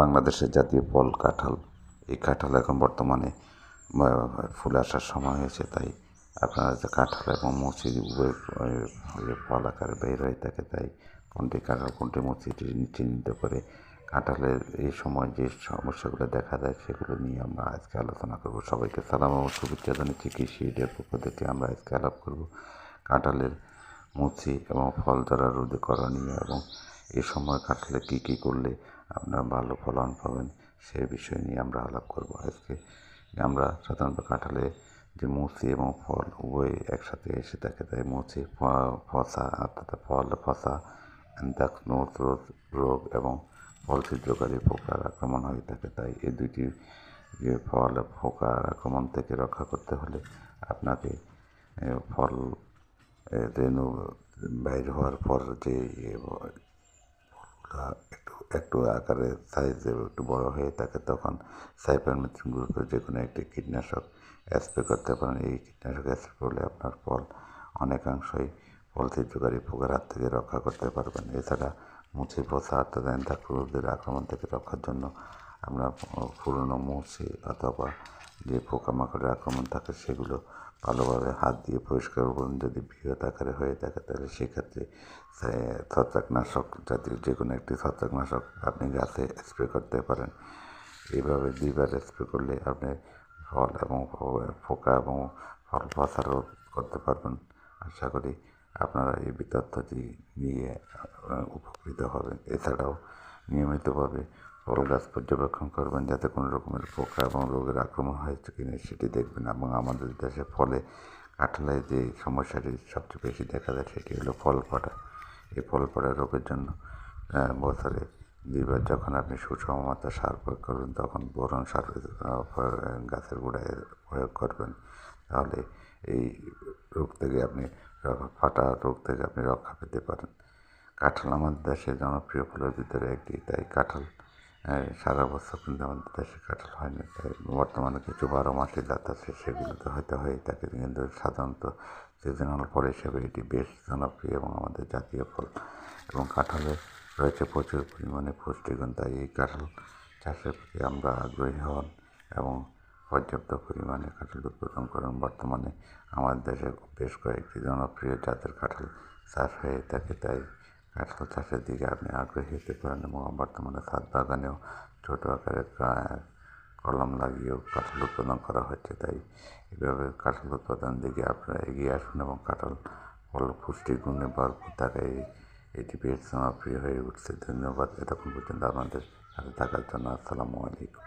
বাংলাদেশের জাতীয় ফল কাঁঠাল। এই কাঁঠাল এখন বর্তমানে ফুল আসার সময় হয়েছে, তাই আপনারা যে কাঁঠাল এবং মুচি ফল আকারে বের হয়ে থাকে, তাই কোনটি কাঁঠাল, কোনটি মুচি এটি চিহ্নিত করে কাঁঠালের এই সময় যে সমস্যাগুলো দেখা দেয় সেগুলো নিয়ে আমরা আজকে আলোচনা করব। সবাইকে সালাম ও শুভেচ্ছা জানাচ্ছি কৃষি এডের পক্ষ থেকে। আমরা আজকে আলাপ করব কাঁঠালের মুচি এবং ফল দ্বারা রোধ করণীয় এবং এই সময় কাঁঠালে কী কী করলে আপনারা ভালো ফলন পাবেন সেই বিষয় নিয়ে আমরা আলাপ করব আজকে। আমরা সাধারণত কাঁঠালে যে মুচি এবং ফল উভয় একসাথে এসে থাকে তাই মুচি ফসা অর্থাৎ ফল ফসা নোট রোগ এবং ফল ছিদ্রকারী পোকার আক্রমণ হয়ে থাকে তাই এই দুইটি ফল পোকার আক্রমণ থেকে রক্ষা করতে হলে আপনাকে ফল এ, রেণু বাইর হওয়ার পর যে এ, একটু একটু আকারে সাইজে একটু বড় হয়ে থাকে, তখন সাইপারমেথ্রিন গ্রুপের যে কোনো একটি কীটনাশক স্প্রে করতে পারেন। এই কীটনাশক স্প্রে করলে আপনার ফল অনেকাংশই ফল ছিদ্রকারী পোকার হাত থেকে রক্ষা করতে পারবেন। এছাড়া মুছি পচা অর্থাৎ অ্যান্থাক্রোজের আক্রমণ থেকে রক্ষার জন্য আমরা পুরনো মুছি অথবা যে পোকামাকড়ের আক্রমণ থাকে, সেগুলো ভালোভাবে হাত দিয়ে পরিষ্কার করুন। যদি বৃহৎ আকারে হয়ে থাকে, তাহলে সেক্ষেত্রে ছত্রাকনাশক জাতীয় যে কোনো একটি ছত্রাকনাশক আপনি গাছে স্প্রে করতে পারেন। এইভাবে দুইবার স্প্রে করলে আপনি ফল এবং পোকা এবং ফল রোধ করতে পারবেন। আশা করি আপনারা এই তথ্যটি নিয়ে উপকৃত হবেন। এছাড়াও নিয়মিতভাবে ফল গাছ পর্যবেক্ষণ করবেন যাতে কোনো রকমের পোকা এবং রোগের আক্রমণ হয়েছে কিনা সেটি দেখবেন এবং আমাদের দেশে ফলে কাঁঠালের যে সমস্যাটি সবচেয়ে বেশি দেখা যায় সেটি হলো ফল পড়া এই ফল পড়া রোগের জন্য বছরে দুইবার যখন আপনি সুষম মাত্রা সার প্রয়োগ করবেন, তখন বোরন সার গাছের গোড়ায় প্রয়োগ করবেন। তাহলে এই রোগ থেকে আপনি ফাটা রোগ থেকে আপনি রক্ষা পেতে পারেন। কাঁঠাল আমাদের দেশের জনপ্রিয় ফলের ভিতরে একটি, তাই কাঁঠাল সারা বছর কিন্তু আমাদের দেশে কাঁঠাল হয় না তাই বর্তমানে কিছু বারো মাসি জাত আছে, সেগুলোতে হয়তো হয়ে থাকে কিন্তু সাধারণত সিজনাল ফল হিসেবে এটি বেশ জনপ্রিয় এবং আমাদের জাতীয় ফল। এবং কাঁঠালে রয়েছে প্রচুর পরিমাণে পুষ্টিগুণ, তাই এই কাঁঠাল চাষের প্রতি আমরা আগ্রহী হন এবং পর্যাপ্ত পরিমাণে কাঁঠাল উৎপাদন করুন। বর্তমানে আমাদের দেশে বেশ কয়েকটি জনপ্রিয় জাতের কাঁঠাল চাষ হয়ে থাকে, তাই কাঁঠাল চাষের দিকে আপনি আগ্রহী হতে পারেন এবং বর্তমানে ছাদ বাগানেও ছোটো আকারে কলম লাগিয়েও কাঁঠাল উৎপাদন করা হচ্ছে, তাই এভাবে কাঁঠাল উৎপাদন দিকে আপনারা এগিয়ে আসুন এবং কাঁঠাল ফল পুষ্টিগুণে ভরপুর থাকায় এটি বেশ জনপ্রিয় হয়ে উঠছে। ধন্যবাদ। এতক্ষণ পর্যন্ত আমাদের সাথে থাকার জন্য আসসালামু আলাইকুম।